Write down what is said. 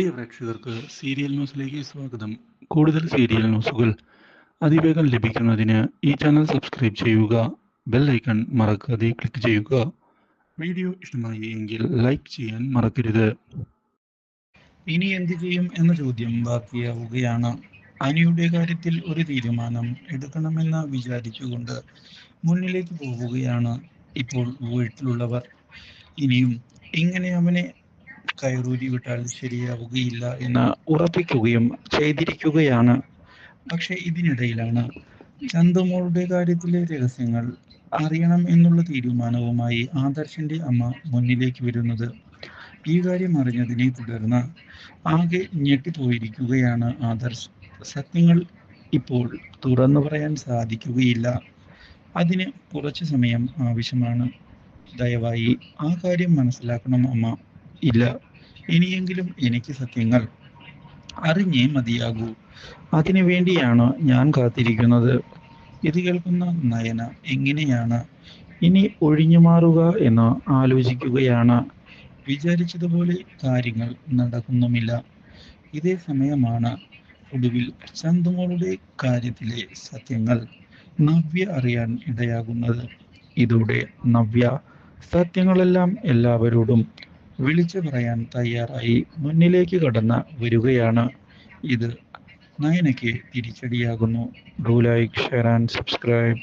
പ്രിയ പ്രേക്ഷകർക്ക് സീരിയൽ ന്യൂസിലേക്ക് സ്വാഗതം. കൂടുതൽ സീരിയൽ ന്യൂസുകൾ അതിവേഗം ലഭിക്കുന്നതിന് ഈ ചാനൽ സബ്സ്ക്രൈബ് ചെയ്യുക ബെൽ ഐക്കൺ മറക്കാതെ ക്ലിക്ക് ചെയ്യുക. വീഡിയോ ഇഷ്ടമായി എങ്കിൽ ലൈക്ക് ചെയ്യാൻ മറക്കരുത്. ഇനി എന്ത് ചെയ്യും എന്ന ചോദ്യം ബാക്കിയാവുകയാണ്. അനിയുടെ കാര്യത്തിൽ ഒരു തീരുമാനം എടുക്കണമെന്ന് വിചാരിച്ചുകൊണ്ട് മുന്നിലേക്ക് പോവുകയാണ് ഇപ്പോൾ വീട്ടിലുള്ളവർ. ഇനിയും ഇങ്ങനെ അവനെ കയറൂരി വിട്ടാൽ ശരിയാവുകയില്ല എന്ന് ഉറപ്പിക്കുകയും ചെയ്തിരിക്കുകയാണ്. പക്ഷെ ഇതിനിടയിലാണ് ചന്ദമോളുടെ കാര്യത്തിലെ രഹസ്യങ്ങൾ അറിയണം എന്നുള്ള തീരുമാനവുമായി ആദർശന്റെ അമ്മ മുന്നിലേക്ക് വരുന്നത്. ഈ കാര്യം അറിഞ്ഞതിനെ തുടർന്ന് ആകെ ഞെട്ടിപ്പോയിരിക്കുകയാണ് ആദർശ്. സത്യങ്ങൾ ഇപ്പോൾ തുറന്നു പറയാൻ സാധിക്കുകയില്ല. അതിന് കുറച്ച് സമയം ആവശ്യമാണ്. ദയവായി ആ കാര്യം മനസ്സിലാക്കണം അമ്മ. ഇല്ല. ഇനിയെങ്കിലും എനിക്ക് സത്യങ്ങൾ അറിഞ്ഞേ മതിയാകൂ. അതിനു വേണ്ടിയാണ് ഞാൻ കാത്തിരിക്കുന്നത്. ഇത് കേൾക്കുന്ന നയന എങ്ങനെയാണ്? ഇനി ഒഴിഞ്ഞു മാറുക എന്ന് ആലോചിക്കുകയാണ്. വിചാരിച്ചതുപോലെ കാര്യങ്ങൾ നടക്കുന്നുമില്ല. ഇതേ സമയമാണ് ഒടുവിൽ ചന്തുമോളുടെ കാര്യത്തിലെ സത്യങ്ങൾ നവ്യ അറിയാൻ ഇടയാകുന്നത്. ഇതോടെ നവ്യ സത്യങ്ങളെല്ലാം എല്ലാവരോടും വിളിച്ചു പറയാൻ തയ്യാറായി മുന്നിലേക്ക് കടന്ന് വരികയാണ്. ഇത് നയനയ്ക്ക് തിരിച്ചടിയാകുന്നു. Do like share and subscribe